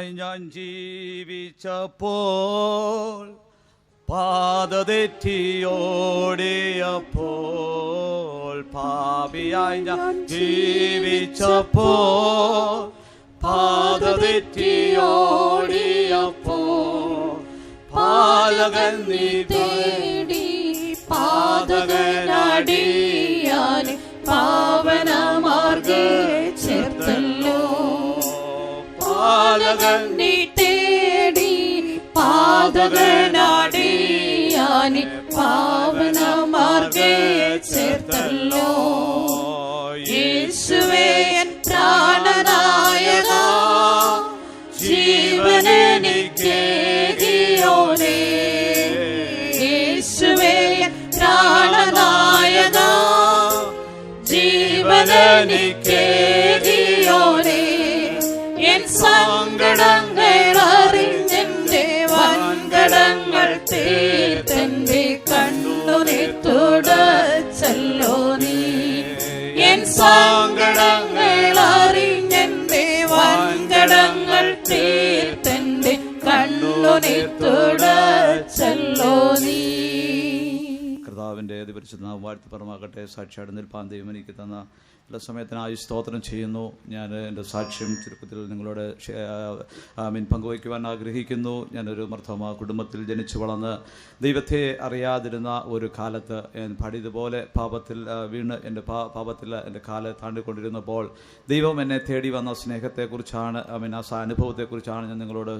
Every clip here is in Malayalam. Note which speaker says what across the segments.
Speaker 1: പാപിയായി ഞാൻ ജീവിച്ചപ്പോൾ പാത തെറ്റിയോടിയപ്പോൾ പാപിയായി ഞാൻ ജീവിച്ചപ്പോൾ പാത തെറ്റിയോടിയപ്പോൾ പാലകൻ നീ
Speaker 2: തേടി പാതകനടിയാൻ
Speaker 1: പാലകൻ
Speaker 2: നീ തേടി പാതകനടിയാൻ പാവനമാർഗേ ചേർത്തല്ലോ യേശുവേ എൻ പ്രാണനായക എൻ സങ്കടങ്ങൾ അറിഞ്ഞെന്റെ നീ എൻ നീ.
Speaker 1: കർത്താവിന്റെ പരിശുദ്ധ വാഴ്ത്തി പറമാകട്ടെ. നിൽപ്പാൻ ദൈവം എനിക്ക് തന്ന എല്ലാ സമയത്തിനായി സ്തോത്രം ചെയ്യുന്നു. ഞാൻ എന്റെ സാക്ഷ്യം ചുരുക്കത്തിൽ നിങ്ങളോട് മീൻ പങ്കുവയ്ക്കുവാൻ ആഗ്രഹിക്കുന്നു. ഞാനൊരു മർദ്ദമ കുടുംബത്തിൽ ജനിച്ചു വളർന്ന് ദൈവത്തെ അറിയാതിരുന്ന ഒരു കാലത്ത് പഠിതുപോലെ പാപത്തിൽ വീണ് എന്റെ പാ പാപത്തിൽ എന്റെ കാൽ താണ്ടിക്കൊണ്ടിരുന്നപ്പോൾ ദൈവം എന്നെ തേടി വന്ന സ്നേഹത്തെക്കുറിച്ചാണ് മീൻ ആ അനുഭവത്തെക്കുറിച്ചാണ് ഞാൻ നിങ്ങളോട്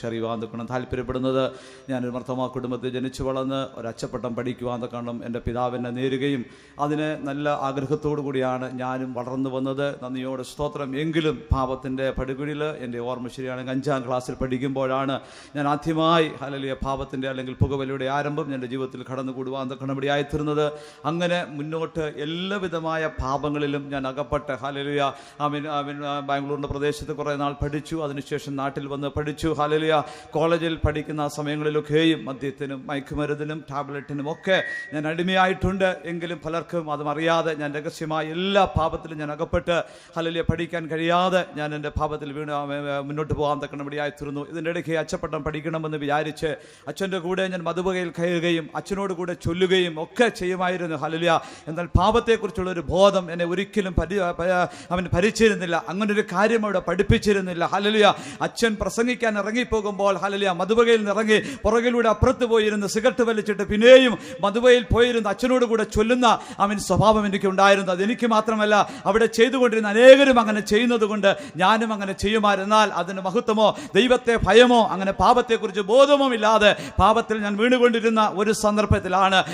Speaker 1: ഷെറി ചെയ്യുവാൻ നിൽക്കണം താല്പര്യപ്പെടുന്നത്. ഞാനൊരു മർദ്ധമ കുടുംബത്തിൽ ജനിച്ചു വളർന്ന് ഒരു അച്ചപ്പട്ടം പഠിക്കുവാൻ തക്കണം എന്റെ പിതാവിനെ നേരുകയും അതിനെ നല്ല ആഗ്രഹത്തോടു കൂടിയാണ് ഞാനും വളർന്നു വന്നത് നന്ദിയോട് സ്തോത്രം. എങ്കിലും പാപത്തിന്റെ പടുകുഴിയിൽ എന്റെ ഓർമ്മ ശരിയാണെങ്കിൽ അഞ്ചാം ക്ലാസ്സിൽ പഠിക്കുമ്പോഴാണ് ഞാൻ ആദ്യമായി അല്ലെങ്കിൽ പാപത്തിന്റെ അല്ലെങ്കിൽ പുകവലിയുടെ ആരംഭം എന്റെ ജീവിതത്തിൽ കടന്നു കൂടുവാൻ തക്കണപടിയായിത്തീർന്നത് അങ്ങനെ മുന്നോട്ട് എല്ലാവിധമായ പാപങ്ങളിലും ഞാൻ അകപ്പെട്ട് ഹാലലിയ ബാംഗ്ലൂരിന്റെ പ്രദേശത്ത് കുറേ നാൾ പഠിച്ചു. അതിനുശേഷം നാട്ടിൽ വന്ന് പഠിച്ചു. ഹാലലിയ കോളേജിൽ പഠിക്കുന്ന സമയങ്ങളിലൊക്കെയും മദ്യത്തിനും മയക്കുമരുന്നിനും ടാബ്ലറ്റിനും ഒക്കെ ഞാൻ അടിമയായിട്ടുണ്ട്. എങ്കിലും പലർക്കും അതും അറിയാതെ ഞാൻ രഹസ്യമായി എല്ലാ പാപത്തിലും ഞാൻ അകപ്പെട്ട് ഹലലിയ പഠിക്കാൻ കഴിയാതെ ഞാൻ എന്റെ പാപത്തിൽ വീണ് മുന്നോട്ട് പോകാൻ തക്കണപടിയായി തീർന്നു ഇതിന്റെ ഇടയ്ക്ക് അച്ചപ്പട്ടം പഠിക്കണമെന്ന് വിചാരിച്ച് അച്ഛന്റെ കൂടെ ഞാൻ മധുവകയിൽ കയറുകയും അച്ഛനോട് കൂടെ ചൊല്ലുകയും ഒക്കെ ചെയ്യുമായിരുന്നു. ഹലലിയ എന്നാൽ പാപത്തെക്കുറിച്ചുള്ള ഒരു ബോധം എന്നെ ഒരിക്കലും പരി അവൻ ഭരിച്ചിരുന്നില്ല. അങ്ങനൊരു കാര്യം അവിടെ പഠിപ്പിച്ചിരുന്നില്ല. ഹലലിയ അച്ഛൻ പ്രസംഗിക്കാൻ ഇറങ്ങിപ്പോകുമ്പോൾ ഹലലിയ മധുവകയിൽ നിന്ന് ഇറങ്ങി പുറകിലൂടെ അപ്പുറത്ത് പോയിരുന്ന് സിഗരറ്റ് വലിച്ചിട്ട് പിന്നെയും മധുവയിൽ പോയിരുന്നു അച്ഛനോട് കൂടെ ചൊല്ലുന്ന അവൻ സ്വഭാവം എനിക്ക് ഉണ്ടായിരുന്നു അത് എനിക്ക് മാത്രമല്ല അവിടെ ചെയ്തുകൊണ്ടിരുന്ന അനേകരും അങ്ങനെ ചെയ്യുന്നത് കൊണ്ട് ഞാനും അങ്ങനെ ചെയ്യുമായിരുന്നാൽ അതിന് മഹത്വമോ ദൈവത്തെ ഭയമോ അങ്ങനെ പാപത്തെക്കുറിച്ച് ബോധമോ ഇല്ലാതെ പാപത്തിൽ ഞാൻ വീണുകൊണ്ടിരുന്ന ഒരു സന്ദർഭത്തിലാണ്.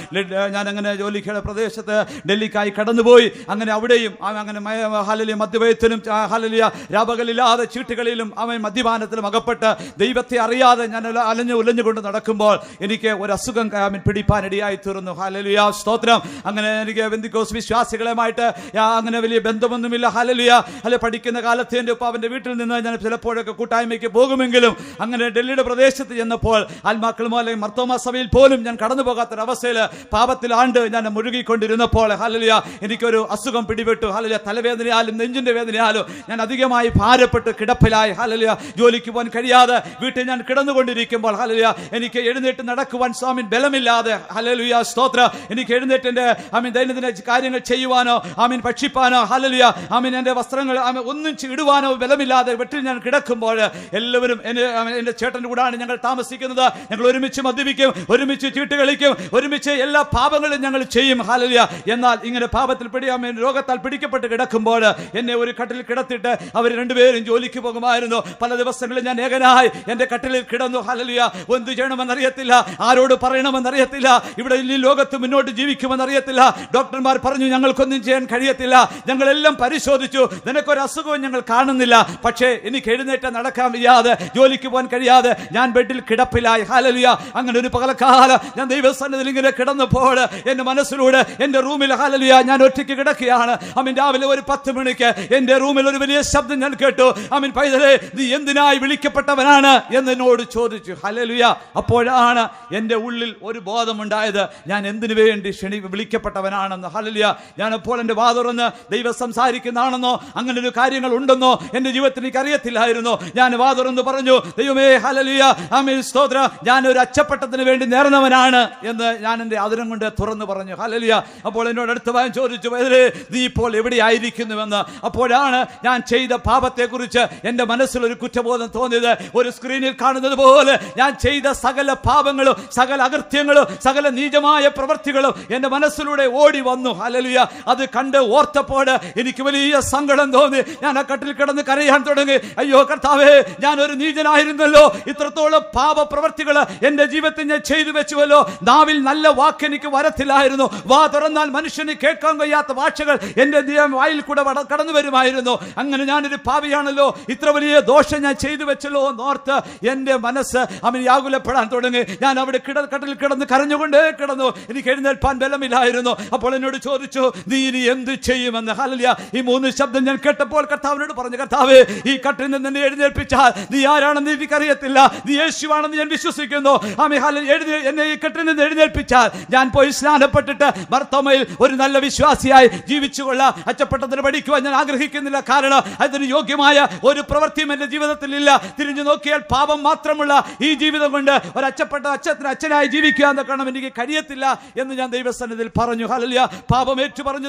Speaker 1: ഞാൻ അങ്ങനെ ജോലിയുടെ പ്രദേശത്ത് ഡൽഹിക്കായി കടന്നുപോയി. അങ്ങനെ അവിടെയും അങ്ങനെ ഹാലലിയ ഹലലിയ ഹാലലിയ രാപകലില്ലാതെ ചീട്ടുകളിലും അവൻ മദ്യപാനത്തിലും അകപ്പെട്ട് ദൈവത്തെ അറിയാതെ ഞാൻ അല- അലഞ്ഞു ഉലഞ്ഞുകൊണ്ട് നടക്കുമ്പോൾ എനിക്ക് ഒരു അസുഖം പിടിപ്പാനിടയായി തീർന്നു ഹലലിയ സ്തോത്രം. അങ്ങനെ എനിക്ക് ബന്ധുക്കോസ് വിശ്വാസികളുമായിട്ട് അങ്ങനെ വലിയ ബന്ധമൊന്നുമില്ല. ഹലലിയ അല്ലെ പഠിക്കുന്ന കാലത്ത് എന്റെ ഉപ്പ അവന്റെ വീട്ടിൽ നിന്ന് ഞാൻ ചിലപ്പോഴൊക്കെ കൂട്ടായ്മയ്ക്ക് പോകുമെങ്കിലും അങ്ങനെ ഡൽഹിയുടെ പ്രദേശത്ത് ചെന്നപ്പോൾ ആത്മാക്കളുമോ അല്ലെങ്കിൽ മർത്തോമ സഭയിൽ പോലും ഞാൻ കടന്നു പോകാത്തൊരവസ്ഥയിൽ പാപത്തിലാണ്ട് ഞാൻ മുഴുകിക്കൊണ്ടിരുന്നപ്പോൾ ഹലലിയ എനിക്കൊരു അസുഖം പിടിപെട്ടു. ഹലലിയ തലവേദനയാലും നെഞ്ചിന്റെ വേദനയാലും ഞാൻ അധികമായി ഭാരപ്പെട്ട് കിടപ്പിലായി. ഹലലിയ ജോലിക്ക് പോകാൻ കഴിയാതെ വീട്ടിൽ ഞാൻ കിടന്നുകൊണ്ടിരിക്കുമ്പോൾ ഹലലിയ എനിക്ക് എഴുന്നേറ്റ് നടക്കുവാൻ സ്വാമി ബലമില്ലാതെ ഹലലുയ സ്തോത്ര. എനിക്ക് എഴുന്നേറ്റിന്റെ ആമീൻ ദൈനംദിന കാര്യങ്ങൾ ചെയ്യുവാനോ ആമീൻ ഭക്ഷിപ്പാനോ ഹലലിയ ആമീൻ എന്റെ വസ്ത്രങ്ങൾ ആമീൻ ഒന്നും ഇടുവാനോ ബലമില്ലാതെ വെട്ടിൽ ഞാൻ കിടക്കുമ്പോൾ എല്ലാവരും എന്റെ എന്റെ ചേട്ടന്റെ കൂടാണ് ഞങ്ങൾ താമസിക്കുന്നത്. ഞങ്ങൾ ഒരുമിച്ച് മദ്യപിക്കും ഒരുമിച്ച് ചീട്ട് കളിക്കും ഒരുമിച്ച് എല്ലാ പാപങ്ങളും ഞങ്ങൾ ചെയ്യും. ഹാലലിയ എന്നാൽ ഇങ്ങനെ പാപത്തിൽ പിടിയാമേൻ രോഗത്താൽ പിടിക്കപ്പെട്ട് കിടക്കുമ്പോൾ എന്നെ ഒരു കട്ടിൽ കിടത്തിട്ട് അവർ രണ്ടുപേരും ജോലിക്ക് പോകുമായിരുന്നു. പല ദിവസങ്ങളിൽ ഞാൻ ഏകനായി എന്റെ കട്ടിലിൽ കിടന്നു. ഹാലലിയ എന്ത് ചെയ്യണമെന്നറിയത്തില്ല. ആരോട് പറയണമെന്നറിയത്തില്ല. ഇവിടെ ഈ ലോകത്ത് മുന്നോട്ട് ജീവിക്കുമെന്നറിയത്തില്ല. ഡോക്ടർമാർ പറഞ്ഞു ഞങ്ങൾക്കൊന്നും ചെയ്യാൻ കഴിയത്തില്ല. ഞങ്ങളെല്ലാം പരിശോധിച്ചു. നിനക്കൊരു അസുഖവും ഞങ്ങൾ കാണുന്നില്ല. പക്ഷേ എനിക്ക് എഴുന്നേറ്റ് നടക്കാൻ വയ്യാതെ ജോലിക്ക് പോകാൻ കഴിയാതെ ഞാൻ ബെഡിൽ കിടപ്പിലായി. ഹാലലിയ അങ്ങനെ ഒരു പകലക്കാലം ഞാൻ ദൈവസന്നിധിയിൽ ഇങ്ങനെ കിടന്നപ്പോൾ എന്റെ മനസ്സിലൂടെ എന്റെ റൂമിൽ ഹാലലിയ ഞാൻ ഒറ്റയ്ക്ക് കിടക്കുകയാണ്. അമ്മീൻ രാവിലെ ഒരു പത്ത് മണിക്ക് എന്റെ റൂമിൽ ഒരു വലിയ ശബ്ദം ഞാൻ കേട്ടു. അമ്മീൻ പൈതലേ നീ എന്തിനായി വിളിക്കപ്പെട്ടവനാണ് എന്ന് എന്നോട് ചോദിച്ചു. ഹലലുയ അപ്പോഴാണ് എന്റെ ഉള്ളിൽ ഒരു ബോധമുണ്ടായത്. ഞാൻ എന്തിനു വേണ്ടി ക്ഷണി വിളിക്കപ്പെട്ടവനാണെന്ന്. ഹലലിയ ഞാൻ അപ്പോൾ എന്റെ വാ തുറന്ന് ദൈവം സംസാരിക്കുന്നതാണെന്നോ അങ്ങനെ ഒരു കാര്യങ്ങൾ ഉണ്ടെന്നോ എന്റെ ജീവിതത്തിൽ എനിക്ക് അറിയത്തില്ലായിരുന്നു ഞാൻ വാ തുറന്ന് പറഞ്ഞു ദൈവമേ ഹലലിയ ആമേ സ്തോത്ര. ഞാൻ ഒരു അച്ചപ്പട്ടത്തിന് വേണ്ടി നേർന്നവനാണ് എന്ന് ഞാൻ എന്റെ അതിരം കൊണ്ട് തുറന്നു പറഞ്ഞു. ഹലലിയ അപ്പോൾ എന്നോട് അടുത്ത വായം ചോദിച്ചു "ബൈബിലേ, നീ ഇപ്പോൾ എവിടെയായിരിക്കുന്നുവെന്ന്? അപ്പോഴാണ് ഞാൻ ചെയ്ത പാപത്തെക്കുറിച്ച് എന്റെ മനസ്സിൽ ഒരു കുറ്റബോധം തോന്നിയത്. ഒരു സ്ക്രീനിൽ കാണുന്നത് പോലെ ഞാൻ ചെയ്ത സകല പാപങ്ങളും സകല അകൃത്യങ്ങളും സകല നീചമായ പ്രവൃത്തികളും എന്റെ മനസ്സിലൂടെ ഓടി വന്നു. ഹലലിയ അത് കണ്ട് ഓർത്തപ്പോൾ എനിക്ക് വലിയ സങ്കടം തോന്നി. ഞാൻ ആ കട്ടിൽ കിടന്ന് കരയാൻ തുടങ്ങി. അയ്യോ കർത്താവേ ഞാൻ ഒരു നീചനായിരുന്നല്ലോ. ഇത്രത്തോളം പാപ പ്രവൃത്തികൾ എന്റെ ജീവിതത്തിൽ ഞാൻ ചെയ്തു വെച്ചുവല്ലോ. നാവിൽ നല്ല വാക്ക് എനിക്ക് വരത്തില്ലായിരുന്നു. വാ തുറന്നാൽ മനുഷ്യന് കേൾക്കാൻ കഴിയാത്ത ഭാഷകൾ എന്റെ വായിൽ കൂടെ കടന്നു വരുമായിരുന്നു. അങ്ങനെ ഞാനൊരു പാവിയാണല്ലോ ഇത്ര വലിയ ദോഷം ഞാൻ ചെയ്തു വെച്ചല്ലോ എന്നോർത്ത് എന്റെ മനസ്സ് അവൻ യാകുലപ്പെടാൻ തുടങ്ങി. ഞാൻ അവിടെ കിട കട്ടിൽ കിടന്ന് കരഞ്ഞുകൊണ്ടേ കിടന്നു. എനിക്ക് എഴുന്നേൽപ്പാൻ ബലമില്ലായിരുന്നു. അപ്പോൾ എന്നോട് ചോദിച്ചു നീ ഇനി എന്ത് ചെയ്യുമെന്ന്? ഹലലിയ ഈ മൂന്ന് ശബ്ദം ഞാൻ കേട്ടപ്പോൾ കർത്താവിനോട് പറഞ്ഞു കർത്താവ് ഈ കട്ടിൽ നിന്ന് എന്നെ എഴുന്നേൽപ്പിച്ചാൽ നീ ആരാണെന്ന് എനിക്കറിയത്തില്ല. നീ യേശുവാണെന്ന് ഞാൻ വിശ്വസിക്കുന്നു. ആമേ ഹല എഴുതി എന്നെ ഈ കട്ടിൽ നിന്ന് എഴുന്നേൽപ്പിച്ചാൽ ഞാൻ പോയി സ്നാനപ്പെട്ടിട്ട് ഭർത്തമയിൽ ഒരു നല്ല വിശ്വാസിയായി ജീവിച്ചുകൊള്ള. അച്ചപ്പെട്ടതിന് പഠിക്കുവാൻ ഞാൻ ആഗ്രഹിക്കുന്നില്ല. കാരണം അതിന് യോഗ്യമായ ഒരു പ്രവൃത്തിയും എന്റെ ജീവിതത്തിൽ ഇല്ല തിരിഞ്ഞു നോക്കിയാൽ പാപം മാത്രമുള്ള ഈ ജീവിതം കൊണ്ട് ഒരു അച്ചപ്പെട്ട അച്ഛത്തിന് അച്ഛനായി ജീവിക്കുക എന്ന കാരണം എനിക്ക് കഴിയത്തില്ല എന്ന് ഞാൻ ദൈവസന്നിധിയിൽ പറഞ്ഞു. ഹലലിയ പാപം ഏറ്റു പറഞ്ഞു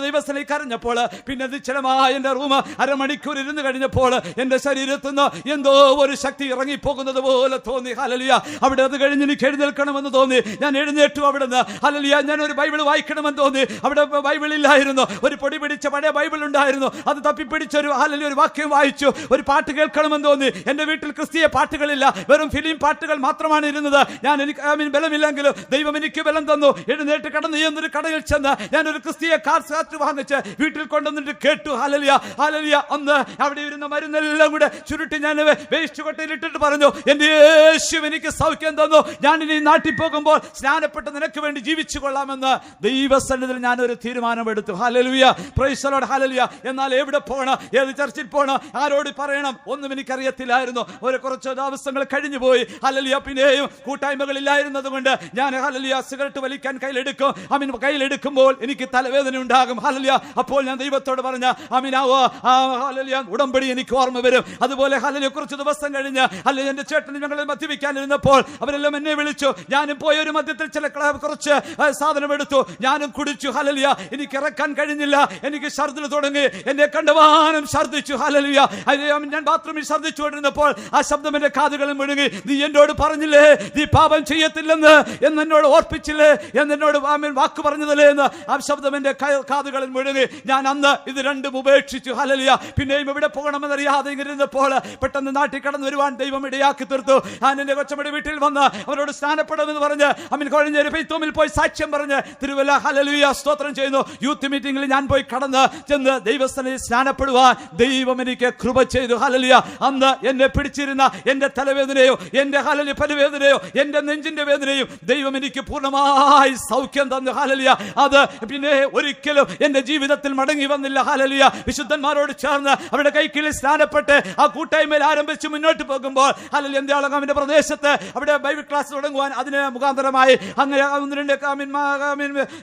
Speaker 1: കരഞ്ഞപ്പോൾ പിന്നെ നിശ്ചലമായ എന്റെ റൂം അരമണിക്കൂർ ഇരുന്ന് കഴിഞ്ഞപ്പോൾ എന്റെ ശരീരത്തിൽ നിന്ന് എന്തോ ഒരു ശക്തി ഇറങ്ങിപ്പോകുന്നത് പോലെ തോന്നി. ഹലലിയ അവിടെ അത് കഴിഞ്ഞ് എനിക്ക് എഴുന്നേൽക്കണമെന്ന് തോന്നി. ഞാൻ എഴുന്നേറ്റു അവിടെ നിന്ന് ഹലലിയ ഞാൻ ഒരു ബൈബിൾ വായിക്കണമെന്ന് തോന്നി. അവിടെ ബൈബിൾ ഇല്ലായിരുന്നു. ഒരു പൊടി പിടിച്ച പഴയ ബൈബിൾ ഉണ്ടായിരുന്നു. അത് തപ്പിപ്പിടിച്ച ഒരു ഒരു വാക്യം വായിച്ചു. ഒരു പാട്ട് കേൾക്കണമെന്ന് തോന്നി. എന്റെ വീട്ടിൽ ക്രിസ്തീയ പാട്ടുകളില്ല. വെറും ഫിലിം പാട്ടുകൾ മാത്രമാണ് ഇരുന്നത്. ഞാൻ എനിക്ക് ഐ മീൻ ബലമില്ലെങ്കിലും ദൈവം എനിക്ക് ബലം തന്നു. എഴുന്നേറ്റ് കടന്നു എന്നൊരു കടയിൽ ചെന്ന് ഞാൻ ഒരു ക്രിസ്തീയ കാർ സാറ്റ് വാങ്ങിച്ച് വീട്ടിൽ കൊണ്ടുവന്നിട്ട് കേട്ടു. ഹലലിയ ഹലലിയ അന്ന് അവിടെ ഇരുന്ന മരുന്നെല്ലാം കൂടെ ചുരുട്ടി ഞാൻ വേസ്റ്റ് കൊട്ടയിൽ ഇട്ടിട്ട് പറഞ്ഞു എന്റെ യേശു എനിക്ക് സൗഖ്യം തന്നു. ഞാൻ ഇനി നാട്ടിൽ പോകുമ്പോൾ സ്നാനപ്പെട്ട് നിനക്ക് വേണ്ടി ജീവിച്ചു കൊള്ളാമെന്ന് ദൈവസന്നിധിയിൽ ഞാൻ ഒരു തീരുമാനമെടുത്തു ഹലലുയ പ്രൈസലോട് ഹലലുയ എന്നാൽ എവിടെ പോകണം ഏത് ചർച്ചിൽ പോകണം ആരോട് പറയണം? ഒന്നും എനിക്കറിയത്തില്ലായിരുന്നു. ഒരു കുറച്ച് ദിവസങ്ങൾ കഴിഞ്ഞു പോയി. ഹലലിയ പിന്നെയും കൂട്ടായ്മകളില്ലായിരുന്നത് കൊണ്ട് ഞാൻ ഹലലിയ സിഗരറ്റ് വലിക്കാൻ കയ്യിലെടുക്കും. അമിൻ കയ്യിലെടുക്കുമ്പോൾ എനിക്ക് തലവേദന ഉണ്ടാകും. ഹലലിയ അപ്പോൾ ഞാൻ ദൈവത്തോട് പറഞ്ഞ അമിനാവ് ഉടമ്പടി എനിക്ക് ഓർമ്മ വരും. അതുപോലെ ഹലലിയ കുറച്ച് ദിവസം കഴിഞ്ഞ് അല്ലെങ്കിൽ എന്റെ ചേട്ടൻ ഞങ്ങളെ മദ്യപിക്കാനിരുന്നപ്പോൾ അവരെല്ലാം എന്നെ വിളിച്ചു. ഞാനും പോയ ഒരു മദ്യത്തിൽ ചില കുറച്ച് സാധനം എടുത്തു. ഞാനും കുടിച്ചു. ഹലലിയ എനിക്ക് ഇറക്കാൻ കഴിഞ്ഞില്ല. എനിക്ക് ഛർദിൽ തുടങ്ങി. എന്നെ കണ്ടവാനും ഛർദിച്ചു ഹലലിയ. ഞാൻ ബാത്റൂമിൽ ഛർദിച്ചുകൊണ്ടിരുന്നപ്പോൾ ആ ശബ്ദം എന്റെ കാതുകളിൽ മുഴുങ്ങി നീ എന്നോട് പറഞ്ഞില്ലേ? നീ പാപം ചെയ്യത്തില്ലെന്ന്? എന്ന് എന്നോട് ഓർപ്പിച്ചില്ലേ? എന്ന് എന്നോട് വാക്ക് പറഞ്ഞതല്ലേ? എന്ന് ആ ശബ്ദം എന്റെ കാതുകളിൽ മുഴുങ്ങി ഞാൻ അന്ന് ഇത് രണ്ടും ഉപേക്ഷിച്ചു. ഹലലിയ പിന്നെയും എവിടെ പോകണമെന്നറിയാതെ ഇങ്ങനെ ഇരുന്നപ്പോൾ പെട്ടെന്ന് നാട്ടിൽ കടന്നു വരുവാൻ ദൈവം ഇടയാക്കി തീർത്തു. എന്റെ കൊച്ചമ്മയുടെ വീട്ടിൽ വന്ന് അവരോട് സ്നാനപ്പെടുമെന്ന് പറഞ്ഞ് അമിൻ കൊഴഞ്ഞൊരു പെയ്ത്തോമിൽ പോയി സാക്ഷ്യം പറഞ്ഞ് തിരുവല്ല ഹലലുയ സ്തോത്രം ചെയ്യുന്നു. യൂത്ത് മീറ്റിംഗിൽ ഞാൻ പോയി കടന്ന് ചെന്ന് ദൈവസ്ഥനിൽ സ്നാനപ്പെടുവാൻ ദൈവം എനിക്ക് കൃപ ചെയ്തു. ഹലലിയ അന്ന് എന്നെ പിടിച്ചിരുന്ന എന്റെ തലവേദനയോ എന്റെ ഹലലി പലവേദനയോ എന്റെ നെഞ്ചിന്റെ വേദനയും ദൈവം എനിക്ക് പൂർണമായി സൗഖ്യം തന്നു. ഹലലിയ അത് പിന്നെ ഒരിക്കലും എന്റെ ജീവിതത്തിൽ മടങ്ങി വന്നില്ല. ഹാലലിയ വിശുദ്ധന്മാരോട് ചേർന്ന് അവരുടെ കൈക്കീഴിൽ സ്നാനപ്പെട്ട് ആ കൂട്ടായ്മയിൽ ആരംഭിച്ച് മുന്നോട്ട് പോകുമ്പോൾ ഹലലി എന്ത്യാളകാമിന്റെ പ്രദേശത്ത് അവിടെ ബൈബിൾ ക്ലാസ് തുടങ്ങുവാൻ അതിന് മുഖാന്തരമായി അങ്ങനെ ഒന്ന് രണ്ട് കാമിൻ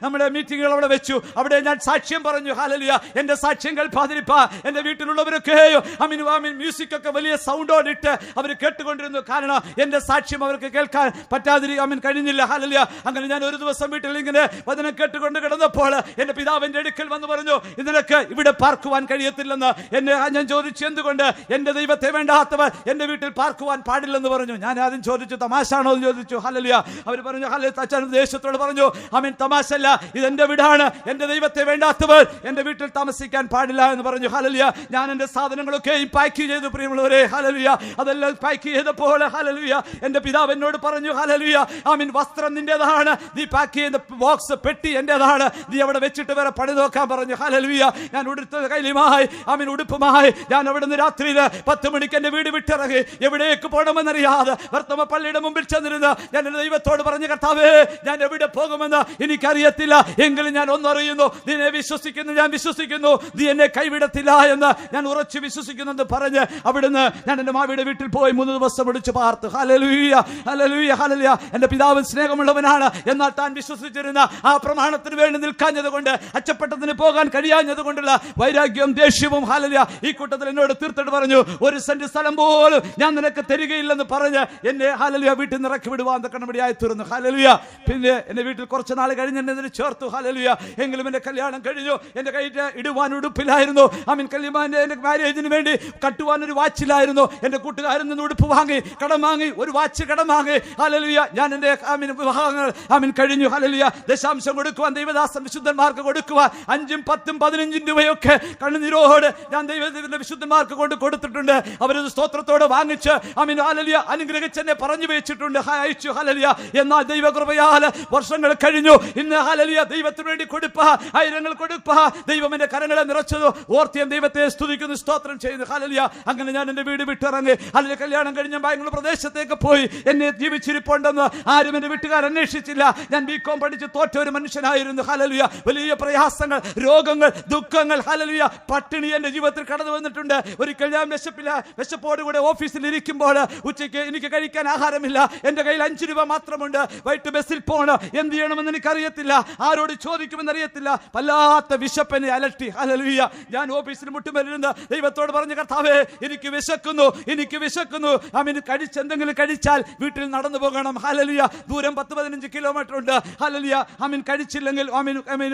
Speaker 1: നമ്മുടെ മീറ്റിങ്ങുകൾ അവിടെ വെച്ചു. അവിടെ ഞാൻ സാക്ഷ്യം പറഞ്ഞു ഹാലലിയ എന്റെ സാക്ഷ്യം കേൾപ്പാതിരിപ്പ എന്റെ വീട്ടിലുള്ളവരൊക്കെയോ അമിൻ വാമിൻ മ്യൂസിക് ഒക്കെ വലിയ സൗണ്ടോടിട്ട് അവർ കേട്ടുകൊണ്ടിരുന്നു. കാരണം എന്റെ സാക്ഷ്യം അവർക്ക് കേൾക്കാൻ പറ്റാതിരി അമിൻ കഴിഞ്ഞില്ല. ഹാലലിയ അങ്ങനെ ഞാൻ ഒരു ദിവസം വീട്ടിൽ ഇങ്ങനെ വചനം കേട്ടുകൊണ്ട് കിടന്നപ്പോൾ എന്റെ പിതാവിന്റെ അടുക്കൽ വന്ന് പറഞ്ഞു. നിനക്ക് ഇവിടെ പാർക്കുവാൻ കഴിയത്തില്ലെന്ന് എന്നെ ഞാൻ ചോദിച്ചു. എന്തുകൊണ്ട്? എന്റെ ദൈവത്തെ വേണ്ടാത്തവർ എന്റെ വീട്ടിൽ പാർക്കുവാൻ പാടില്ലെന്ന് പറഞ്ഞു. ഞാൻ ആദ്യം ചോദിച്ചു തമാശാണോ എന്ന് ചോദിച്ചു. ഹലലിയ അവർ പറഞ്ഞു ഹല അച്ഛൻ ദേശത്തോട് പറഞ്ഞു. അമീൻ തമാശല്ല ഇത് എന്റെ വീടാണ്. എന്റെ ദൈവത്തെ വേണ്ടാത്തവർ എന്റെ വീട്ടിൽ താമസിക്കാൻ പാടില്ല എന്ന് പറഞ്ഞു. ഹലലിയ ഞാൻ എന്റെ സാധനങ്ങളൊക്കെ പാക്ക് ചെയ്തു പ്രിയമുള്ളവരെ. ഹലലിയ അതെല്ലാം പാക്ക് ചെയ്തപ്പോൾ ഹലലിയ എന്റെ പിതാവ് എന്നോട് പറഞ്ഞു ഹലലിയ ആമീൻ വസ്ത്രം നിന്റേതാണ് നീ പാക്ക് ചെയ്ത ബോക്സ് പെട്ടി എന്റേതാണ് നീ അവിടെ വെച്ചിട്ട് വരെ പണി നോക്കാൻ പറഞ്ഞു ഹലലിയ ഞാൻ ഉടുത്ത കൈലിയുമായി അമിൻ ഉടുപ്പുമായി. ഞാൻ അവിടുന്ന് രാത്രിയിൽ പത്ത് മണിക്ക് എന്റെ വീട് വിട്ടിറങ്ങി എവിടേക്ക് പോകണമെന്നറിയാതെ വർത്തമ പള്ളിയുടെ മുമ്പിൽ ചെന്നിരുന്ന് ഞാൻ എന്റെ ദൈവത്തോട് പറഞ്ഞു കർത്താവേ ഞാൻ എവിടെ പോകുമെന്ന് എനിക്കറിയത്തില്ല. എങ്കിലും ഞാൻ ഒന്നറിയുന്നു നിന്നെ വിശ്വസിക്കുന്നു ഞാൻ വിശ്വസിക്കുന്നു. നീ എന്നെ കൈവിടത്തില്ല എന്ന് ഞാൻ ഉറച്ചു വിശ്വസിക്കുന്നെന്ന് പറഞ്ഞ് അവിടുന്ന് ഞാൻ എന്റെ മാവിയുടെ വീട്ടിൽ പോയി മൂന്ന് ദിവസം വിളിച്ച് പാർത്തു. ഹലലൂയ ഹലലൂയ ഹലലിയ എന്റെ പിതാവ് സ്നേഹമുള്ളവനാണ്. എന്നാൽ താൻ വിശ്വസിച്ചിരുന്ന ആ പ്രമാണത്തിന് വേണ്ടി നിൽക്കാഞ്ഞത് കൊണ്ട് അച്ചപ്പെട്ടതിന് പോകാൻ കഴിയാഞ്ഞത് കൊണ്ടുള്ള വൈരാഗ്യവും ദേഷ്യവും ഹാലലിയ ഈ കൂട്ടത്തിൽ എന്നോട് തീർത്തിട്ട് പറഞ്ഞു ഒരു സെന്റ് സ്ഥലം പോലും ഞാൻ നിനക്ക് തരികയില്ലെന്ന് പറഞ്ഞ് എന്നെ ഹാലലിയ വീട്ടിൽ നിന്ന് ഇറക്കി വിടുവാൻ കണ്ണമടിയായി തീർന്നു. ഹാലലിയ പിന്നെ എന്റെ വീട്ടിൽ കുറച്ച് നാൾ കഴിഞ്ഞ് എന്നെ ചേർത്തു ഹാലലിയ. എങ്കിലും എന്റെ കല്യാണം കഴിഞ്ഞു എന്റെ കയ്യിൽ ഇടുവാൻ ഉടുപ്പിലായിരുന്നു അമിൻ മീൻ കല്യാണം എന്റെ മാരേജിന് വേണ്ടി കട്ടുവാൻ ഒരു വാച്ചിലായിരുന്നു. എന്റെ കൂട്ടുകാരിൽ നിന്ന് ഉടുപ്പ് വാങ്ങി കടം വാങ്ങി ഒരു വാച്ച് കടം വാങ്ങി. ഹാലലിയ ഞാൻ എന്റെ ആമിൻ വിവാഹങ്ങൾ ആമിൻ കഴിഞ്ഞു ഹാലലിയ. ദശാംശം കൊടുക്കുവാൻ ദൈവദാസൻ വിശുദ്ധന്മാർക്ക് കൊടുക്കുവാൻ അഞ്ചും പത്തും പതിനഞ്ചും രൂപയൊക്കെ കണ്ണുനീരോട് ഞാൻ ദൈവത്തിന്റെ വിശുദ്ധന്മാർക്ക് കൊണ്ട് കൊടുത്തിട്ടുണ്ട്. അവരത് സ്തോത്രത്തോടെ വാങ്ങിച്ച് ആമീൻ ഹാലലിയ അനുഗ്രഹിച്ച് എന്നെ പറഞ്ഞു വെച്ചിട്ടുണ്ട്. അയച്ചു ഹാലലിയ എന്നാൽ ദൈവകൃപയാൽ വർഷങ്ങൾ കഴിഞ്ഞു. ഇന്ന് ഹാലലിയ ദൈവത്തിന് വേണ്ടി കൊടുപ്പ ആയിരങ്ങൾ കൊടുപ്പ. ദൈവം എന്റെ കരങ്ങളെ നിറച്ചത്? ഓർത്ത് ദൈവത്തെ സ്തുതിക്കുന്നു സ്തോത്രം ചെയ്യുന്നു. ഹാലലിയ അങ്ങനെ ഞാൻ എന്റെ വീട് വിട്ടിറങ്ങി. അല്ലെ കല്യാണം കഴിഞ്ഞ ബാംഗ്ലൂർ പ്രദേശത്തേക്ക് പോയി. എന്നെ ജീവിച്ചിരിപ്പുണ്ടെന്ന് ആരും എന്റെ വീട്ടുകാർ അന്വേഷിച്ചില്ല. ഞാൻ ബി കോം പഠിച്ച് തോറ്റ ഒരു മനുഷ്യനായിരുന്നു. ഹലലിയ വലിയ പ്രയാസങ്ങൾ. രോഗങ്ങൾ ദുഃഖങ്ങൾ ഹലലിയ പട്ടിണി എന്റെ ജീവിതത്തിൽ കടന്നു വന്നിട്ടുണ്ട്. ഒരിക്കൽ ഞാൻ വിശപ്പില്ല വിശപ്പോടുകൂടെ ഓഫീസിൽ ഇരിക്കുമ്പോൾ ഉച്ചയ്ക്ക് എനിക്ക് കഴിക്കാൻ ആഹാരമില്ല. എന്റെ കയ്യിൽ അഞ്ച് രൂപ മാത്രമുണ്ട്. വൈകിട്ട് ബസ്സിൽ പോകണം എന്ത് ചെയ്യണമെന്ന് എനിക്കറിയത്തില്ല. ആരോട് ചോദിക്കുമെന്ന് അറിയത്തില്ല. വല്ലാത്ത വിശപ്പനെ അലട്ടി. ഹലലിയ ഞാൻ ഓഫീസിൽ മുട്ടുമരുന്ന് ദൈവത്തോട് പറഞ്ഞ കർത്താവേ എനിക്ക് വിശക്കുന്നു എനിക്ക് വിശക്കുന്നു. അമിന് കഴിച്ച് എന്തെങ്കിലും കഴിച്ചാൽ വീട്ടിൽ നടന്നു പോകണം. ഹലലിയ ദൂരം പത്ത് പതിനഞ്ച് കിലോമീറ്റർ ഉണ്ട്. ഹലലിയ അമിൻ കഴിച്ചില്ലെങ്കിൽ അമിൻ അമീൻ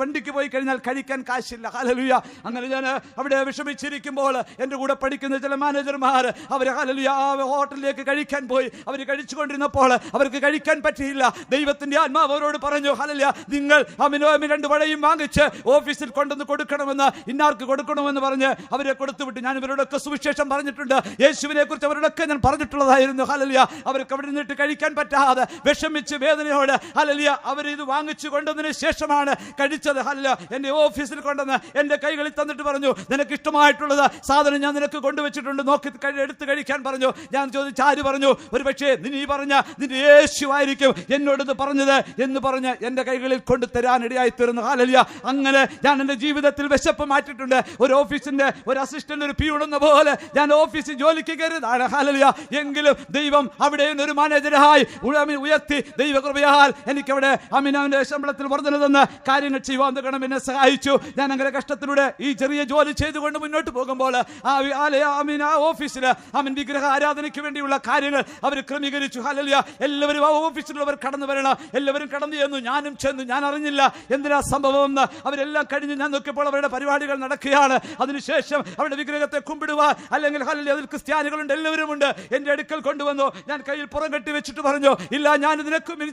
Speaker 1: വണ്ടിക്ക് പോയി കഴിഞ്ഞാൽ കഴിക്കാൻ കാശില്ല. ഹലലുയ അങ്ങനെ ഞാൻ അവിടെ വിഷമിച്ചിരിക്കുമ്പോൾ എന്റെ കൂടെ പഠിക്കുന്ന ചില മാനേജർമാർ അവർ ഹലലുയ ഹോട്ടലിലേക്ക് കഴിക്കാൻ പോയി. അവർ കഴിച്ചുകൊണ്ടിരുന്നപ്പോൾ അവർക്ക് കഴിക്കാൻ പറ്റിയില്ല. ദൈവത്തിന്റെ ആത്മാവ് അവരോട് പറഞ്ഞു ഹലലിയ നിങ്ങൾ അമിനോമി രണ്ട് വടയും വാങ്ങിച്ച് ഓഫീസിൽ കൊണ്ടുവന്ന് കൊടുക്കണമെന്ന് ഇന്നാർക്ക് കൊടുക്കണമെന്ന് പറഞ്ഞ് അവരെ കൊടുത്തുവിട്ട് ഞാൻ ഇവരോടൊക്കെ സുവിശേഷം പറഞ്ഞിട്ടുണ്ട്. യേശുവിനെ കുറിച്ച് അവരോടൊക്കെ ഞാൻ പറഞ്ഞിട്ടുള്ളതായിരുന്നു. ഹലലിയ അവർക്ക് അവിടെ നിന്നിട്ട് കഴിക്കാൻ പറ്റാതെ വിഷമിച്ച് വേദനയോട് ഹലലിയ അവരിത് വാങ്ങിച്ചു കൊണ്ടുവന്നതിന് ശേഷമാണ് കഴിച്ചത്. ഹല്ല എന്റെ ഓഫീസിൽ കൊണ്ടുവന്ന് എന്റെ കൈകളിൽ തന്നിട്ട് പറഞ്ഞു നിനക്ക് ഇഷ്ടമായിട്ടുള്ളത് സാധനം ഞാൻ നിനക്ക് കൊണ്ടുവച്ചിട്ടുണ്ട്. നോക്കി എടുത്ത് കഴിക്കാൻ പറഞ്ഞു. ഞാൻ ചോദിച്ചു ആര് പറഞ്ഞു? ഒരു പക്ഷേ നീ പറഞ്ഞ നിന്റെ യേശുവായിരിക്കും എന്നോടത് പറഞ്ഞത് എന്ന് പറഞ്ഞ് എന്റെ കൈകളിൽ കൊണ്ട് തരാനിടയായി തീർന്നു ഹാലലിയ അങ്ങനെ ഞാൻ എന്റെ ജീവിതത്തിൽ വിശപ്പ് മാറ്റിയിട്ടുണ്ട്. ഒരു ഓഫീസിന്റെ ഒരു അസിസ്റ്റന്റ് ഒരു പിയൂണെന്ന പോലെ ഞാൻ ഓഫീസിൽ ജോലിക്ക് കയറിയതാണ്. ഹാലലിയ എങ്കിലും ദൈവം അവിടെ ഒരു മാനേജരായി ഉയർത്തി ദൈവകൃപയാൽ എനിക്കവിടെ അമിനാവിന്റെ ശമ്പളത്തിൽ വർധന തന്ന് കാര്യങ്ങൾ ചെയ്യുവാൻ എന്നെ സഹായിച്ചു. ഞാൻ അങ്ങനെ കഷ്ടത്തിലൂടെ ഈ ചെറിയ ജോലി ചെയ്തുകൊണ്ട് മുന്നോട്ട് പോകുമ്പോൾ ആ അമീൻ ആ ഓഫീസിൽ അമീൻ വിഗ്രഹ ആരാധനയ്ക്ക് വേണ്ടിയുള്ള കാര്യങ്ങൾ അവർ ക്രമീകരിച്ചു. ഹലലിയ എല്ലാവരും ആ ഓഫീസിലുള്ളവർ കടന്നു വരണം. എല്ലാവരും കടന്നു ചെന്നു. ഞാനും ചെന്നു. ഞാൻ അറിഞ്ഞില്ല എന്തിനാ സംഭവം എന്ന്. അവരെല്ലാം കഴിഞ്ഞ് ഞാൻ നോക്കിയപ്പോൾ അവരുടെ പരിപാടികൾ നടക്കുകയാണ്. അതിനുശേഷം അവരുടെ വിഗ്രഹത്തെ കുമ്പിടുവാൻ അല്ലെങ്കിൽ ഹലലിയ അതിൽ ക്രിസ്ത്യാനികളുണ്ട്. എല്ലാവരും ഉണ്ട് എന്റെ അടുക്കൽ കൊണ്ടുവന്നു. ഞാൻ കയ്യിൽ പുറം കെട്ടി വെച്ചിട്ട് പറഞ്ഞു ഇല്ല ഞാൻ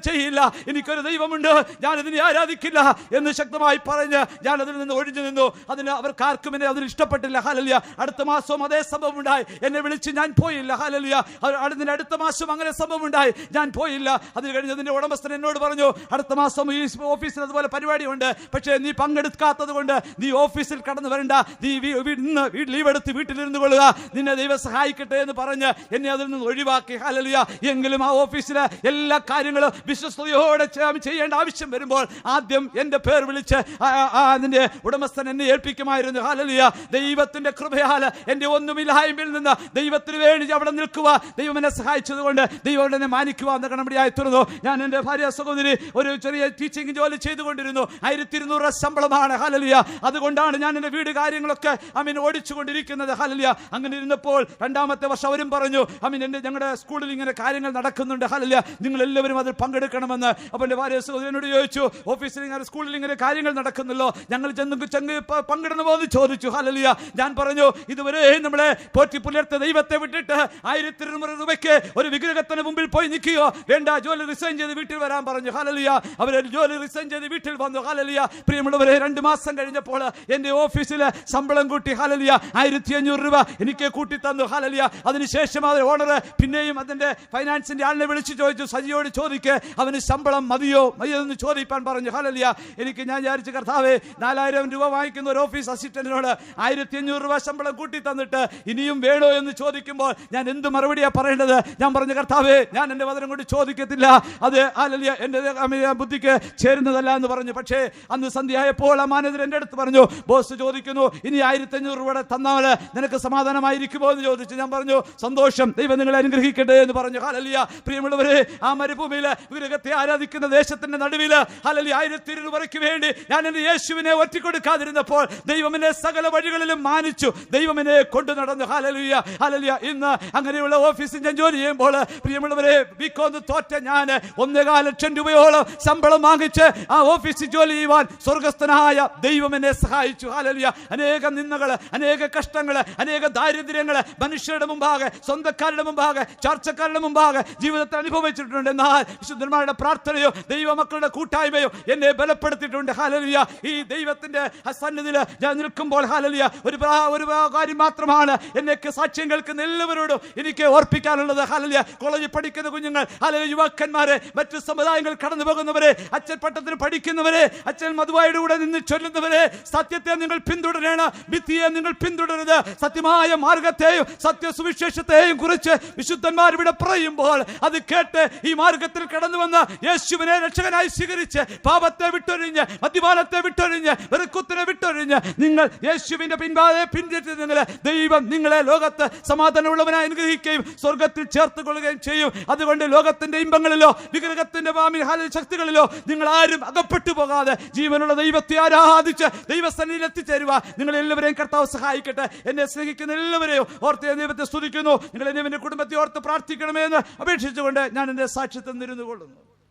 Speaker 1: ചെയ്യില്ല. എനിക്കൊരു ദൈവമുണ്ട്. ഞാൻ ആരാധിക്കില്ല. എന്ന് ശക്തമായി പറഞ്ഞ് ഞാൻ അതിൽ നിന്ന് ഒഴിഞ്ഞു നിന്നു. അതിന് അവർക്ക് ആർക്കും എന്നെ അതിൽ ഇഷ്ടപ്പെട്ടില്ല. ഹാലല്യ അടുത്ത മാസവും അതേ സംഭവം ഉണ്ടായി എന്നെ വിളിച്ച് ഞാൻ പോയില്ല. ഹാലല്യ അതിന് അടുത്ത മാസം അങ്ങനെ സംഭവം ഉണ്ടായി ഞാൻ പോയില്ല. അതിന് കഴിഞ്ഞതിന്റെ ഉടമസ്ഥൻ എന്നോട് പറഞ്ഞു അടുത്ത മാസം ഈ ഓഫീസിൽ അതുപോലെ പരിപാടിയുണ്ട്. പക്ഷേ നീ പങ്കെടുക്കാത്തത് കൊണ്ട് നീ ഓഫീസിൽ കടന്നു വരണ്ട. നീ ഇന്ന് ലീവ് എടുത്ത് വീട്ടിലിരുന്ന് കൊള്ളുക. നിന്നെ ദൈവം സഹായിക്കട്ടെ എന്ന് പറഞ്ഞ് എന്നെ അതിൽ നിന്ന് ഒഴിവാക്കി. ഹാലല്യ എങ്കിലും ആ ഓഫീസിലെ എല്ലാ കാര്യങ്ങളും വിശ്വസ്തയോടെ ചെയ്യേണ്ട ആവശ്യം വരുമ്പോൾ ആദ്യം എന്റെ പേർ വിളിച്ച് അതിന്റെ ഉടമസ്ഥൻ എന്നെ ഏൽപ്പിക്കുമായിരുന്നു. ഹാലലിയ ദൈവത്തിന്റെ കൃപയാൽ എന്റെ ഒന്നുമില്ലായ്മയിൽ നിന്ന് ദൈവത്തിന് വേണ്ടി അവിടെ നിൽക്കുക. ദൈവം എന്നെ സഹായിച്ചത് കൊണ്ട് ദൈവം എന്നെ മാനിക്കുക എന്ന കടമ്പടിയായി തീർന്നു ഞാൻ എന്റെ ഭാര്യ സഹോദരി ഒരു ചെറിയ ടീച്ചിങ് ജോലി ചെയ്തുകൊണ്ടിരുന്നു. ആയിരത്തി ഇരുന്നൂറ് ശമ്പളമാണ്. ഹാലലിയ അതുകൊണ്ടാണ് ഞാൻ എന്റെ വീട് കാര്യങ്ങളൊക്കെ അമീൻ ഓടിച്ചുകൊണ്ടിരിക്കുന്നത്. ഹാലലിയ അങ്ങനെ ഇരുന്നപ്പോൾ രണ്ടാമത്തെ വർഷം അവരും പറഞ്ഞു അമീൻ എന്റെ ഞങ്ങളുടെ സ്കൂളിൽ ഇങ്ങനെ കാര്യങ്ങൾ നടക്കുന്നുണ്ട്. ഹാലലിയ നിങ്ങൾ എല്ലാവരും അതിൽ പങ്കെടുക്കണമെന്ന്. അപ്പോൾ എന്റെ ഭാര്യ സഹോദരനോട് ചോദിച്ചു ഓഫീസിൽ ഇങ്ങനെ സ്കൂളിൽ ഇങ്ങനെ കാര്യങ്ങൾ നടക്കുന്നല്ലോ ഞങ്ങൾ ചെന്ന് ചെങ്ങ് പങ്കിടണമോ എന്ന് ചോദിച്ചു. ഹലലിയ ഞാൻ പറഞ്ഞു ഇതുവരെ നമ്മളെ പോറ്റി പുലർത്ത ദൈവത്തെ വിട്ടിട്ട് ആയിരത്തി ഇരുന്നൂറ് രൂപയ്ക്ക് ഒരു വിഗ്രഹത്തിന് മുമ്പിൽ പോയി നിൽക്കുകയോ? വേണ്ട ജോലി റിസൈൻ ചെയ്ത് വീട്ടിൽ വരാൻ പറഞ്ഞു. ഹലലിയ അവർ ജോലി റിസൈൻ ചെയ്ത് വീട്ടിൽ വന്നു. ഹലലിയ പ്രിയമുള്ളവരെ രണ്ട് മാസം കഴിഞ്ഞപ്പോൾ എന്റെ ഓഫീസിൽ ശമ്പളം കൂട്ടി ഹലലിയ ആയിരത്തി അഞ്ഞൂറ് രൂപ എനിക്ക് കൂട്ടി തന്നു ഹലലിയ അതിനുശേഷം അവർ ഓണർ പിന്നെയും അതിന്റെ ഫൈനാൻസിന്റെ ആളിനെ വിളിച്ചു ചോദിച്ചു സജിയോട് ചോദിക്ക് അവന് ശമ്പളം മതിയോ? മതിയോ? എന്ന് ചോദിപ്പാൻ പറഞ്ഞു. ഹലലിയ എനിക്ക് ഞാൻ വിചാരിച്ചു കർത്താവേ നാലായിരം രൂപ വാങ്ങിക്കുന്ന ഒരു ഓഫീസ് അസിസ്റ്റന്റിനോട് ആയിരത്തി അഞ്ഞൂറ് രൂപ ശമ്പളം കൂട്ടി തന്നിട്ട് ഇനിയും വേണോ എന്ന് ചോദിക്കുമ്പോൾ ഞാൻ എന്ത് മറുപടിയാണ് പറയേണ്ടത്? ഞാൻ പറഞ്ഞു കർത്താവേ ഞാൻ എന്റെ വചനം കൊണ്ട് ചോദിക്കത്തില്ല. അത് അല്ലല്ല എന്റെ ബുദ്ധിക്ക് ചേരുന്നതല്ല എന്ന് പറഞ്ഞു. പക്ഷേ അന്ന് സന്ധ്യയായപ്പോൾ ആ മാനേജർ എന്റെ അടുത്ത് പറഞ്ഞു ബോസ് ചോദിക്കുന്നു ഇനി ആയിരത്തി അഞ്ഞൂറ് രൂപ തന്നാൽ നിനക്ക് സമാധാനമായിരിക്കുമോ എന്ന് ചോദിച്ചു. ഞാൻ പറഞ്ഞു സന്തോഷം ദൈവം നിങ്ങളെ അനുഗ്രഹിക്കട്ടെ എന്ന് പറഞ്ഞു. ഹാലലിയ പ്രിയമുള്ളവരെ ആ മരുഭൂമിയിൽ വിഗ്രഹത്തെ ആരാധിക്കുന്ന ദേശത്തിന്റെ നടുവിൽ ഹാലലി ആയിരത്തി ഇരുന്നൂറ് രൂപയ്ക്ക് വേണ്ടി ഞാൻ എന്റെ യേശുവിനെ ഒറ്റിക്കൊടുക്കാതിരുന്നപ്പോൾ ദൈവമിനെ സകല വഴികളിലും മാനിച്ചു. ദൈവമിനെ കൊണ്ടു നടന്നു. ഹാലലിയ ഹാലലിയ ഇന്ന് അങ്ങനെയുള്ള ഓഫീസിൽ ഞാൻ ജോലി ചെയ്യുമ്പോൾ പ്രിയമുള്ളവരെ വിക്കോന്ന് തോറ്റ ഞാൻ ഒന്നേകാൽ ലക്ഷം രൂപയോളം ശമ്പളം വാങ്ങിച്ച് ആ ഓഫീസിൽ ജോലി ചെയ്യുവാൻ സ്വർഗസ്ഥനായ ദൈവം എന്നെ സഹായിച്ചു. ഹാലലിയ അനേക നിന്നകൾ അനേക കഷ്ടങ്ങൾ അനേക ദാരിദ്ര്യങ്ങൾ മനുഷ്യരുടെ മുമ്പാകെ സ്വന്തക്കാരുടെ മുമ്പാകെ ചർച്ചക്കാരുടെ മുമ്പാകെ ജീവിതത്തിൽ അനുഭവിച്ചിട്ടുണ്ട്. എന്നാൽ വിശുദ്ധന്മാരുടെ പ്രാർത്ഥനയോ ദൈവമക്കളുടെ കൂട്ടായ്മയോ എന്നെ ബലപ്പെടുത്തിയിട്ടുണ്ട്. ഹാലലുയ ഈ ദൈവത്തിന്റെ സന്നിധിയിൽ ഞാൻ നിൽക്കുമ്പോൾ ഹാലലിയ ഒരു ഒരു കാര്യം മാത്രമാണ് എന്നൊക്കെ സാക്ഷ്യം കേൾക്കുന്ന എല്ലാവരോടും എനിക്ക് ഓർപ്പിക്കാനുള്ളത്. ഹാലലിയ കോളേജിൽ പഠിക്കുന്ന കുഞ്ഞുങ്ങൾ ഹാലലിയ യുവാക്കന്മാരെ മറ്റു സമുദായങ്ങൾ കടന്നു പോകുന്നവരെ അച്ഛൻ പട്ടത്തിന് പഠിക്കുന്നവരെ അച്ഛൻ മധുവായുടെ കൂടെ നിന്ന് ചൊല്ലുന്നവരെ സത്യത്തെ നിങ്ങൾ പിന്തുടരണം ഭിത്തിയെ നിങ്ങൾ പിന്തുടരുത് സത്യമായ മാർഗത്തെയും സത്യസുവിശേഷത്തെയും കുറിച്ച് വിശുദ്ധന്മാർ ഇവിടെ പറയുമ്പോൾ അത് കേട്ട് ഈ മാർഗത്തിൽ കടന്നു വന്ന യേശുവിനെ രക്ഷകനായി സ്വീകരിച്ച് പാപത്തെ വിട്ടൊഴിഞ്ഞ് മദ്യപാനത്തെ വിട്ടൊഴിഞ്ഞ് വെറുക്കുത്തിനെ വിട്ടൊഴിഞ്ഞ് നിങ്ങൾ യേശുവിന്റെ പിൻപാതെ പിന്തിരിഞ്ഞെങ്കിൽ ദൈവം നിങ്ങളെ ലോകത്ത് സമാധാനമുള്ളവനായി അനുഗ്രഹിക്കുകയും സ്വർഗത്തിൽ ചേർത്ത് കൊള്ളുകയും ചെയ്യും. അതുകൊണ്ട് ലോകത്തിന്റെ ഇമ്പങ്ങളിലോ വിഗ്രഹത്തിന്റെ വാമിൻ ഹാല ശക്തികളിലോ നിങ്ങൾ ആരും അകപ്പെട്ടു പോകാതെ ജീവനുള്ള ദൈവത്തെ ആരാധിച്ച് ദൈവസന്നിധിയിൽ എത്തിച്ചേരുക. നിങ്ങൾ എല്ലാവരെയും കർത്താവ് സഹായിക്കട്ടെ. എന്നെ സ്നേഹിക്കുന്ന എല്ലാവരെയും ഓർത്ത് ദൈവത്തെ സ്തുതിക്കുന്നു. നിങ്ങൾ എന്നെ കുടുംബത്തെ ഓർത്ത് പ്രാർത്ഥിക്കണമെന്ന് അപേക്ഷിച്ചുകൊണ്ട് ഞാൻ എന്റെ സാക്ഷ്യത്തെ നിരുന്നു കൊള്ളുന്നു.